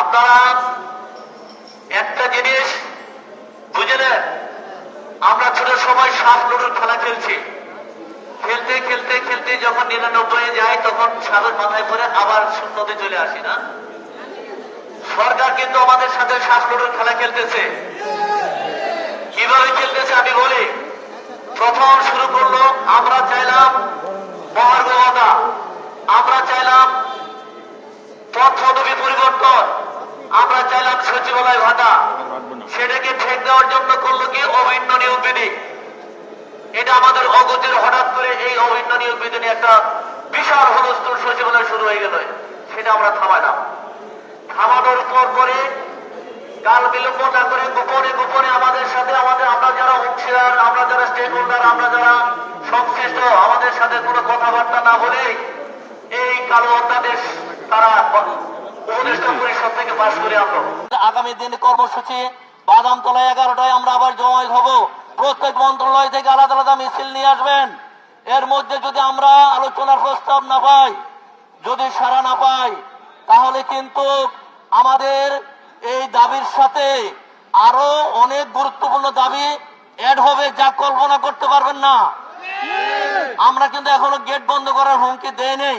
আপনারা একটা জিনিস বুঝে নেন। আমরা ছোট সময় সাপ লুডুর খেলা খেলছি। খেলতে খেলতে খেলতে যখন নিরানব্বই যাই, তখন সাপের মাথায় পরে আবার শূন্যতে চলে আসি, না? সরকার কিন্তু আমাদের সাথে শ্বাস লুডুর খেলা খেলতেছে। কীভাবে খেলতেছে আমি বলি? প্রথম শুরু করল আমরা চাইলাম মহার্গবতা আমরা চাইলাম পথ পদবি পরিবর্তন আমরা চাইলাম সচিবালয় ভাতা সেটাকে ঠেক দেওয়ার জন্য করল কি? অভিন্ন নিয়োগ বিধি। এটা আমাদের অগতির হঠাৎ করে এই অভিন্ন নিয়োগ বিধি নিয়ে একটা বিশাল হলস্তুর সচিবালয় শুরু হয়ে গেল। সেটা আমরা থামাইলাম। থামানোর পর পরে কাল বিলম্ব না করে গোপনে গোপনে আমাদের সাথে আমাদের আমরা যারা অংশীদার, আমরা যারা স্টেক হোল্ডার আমরা যারা সংশ্লিষ্ট, আমাদের সাথে কোনো কথাবার্তা না বলে এই কালো অধ্যাদেশ তারা আগামী দিন কর্মসূচি বাদামতলা এগারোটায় আমরা আবার জমায়েত হব। প্রত্যেক মন্ত্রণালয় থেকে আলাদা আলাদা মিছিল নিয়ে আসবেন। এর মধ্যে যদি আমরা আলোচনার প্রস্তাব না পাই যদি সারা না পাই তাহলে কিন্তু আমাদের এই দাবির সাথে আরও অনেক গুরুত্বপূর্ণ দাবি অ্যাড হবে যা কল্পনা করতে পারবেন না। আমরা কিন্তু এখনও গেট বন্ধ করার হুমকি দেই নেই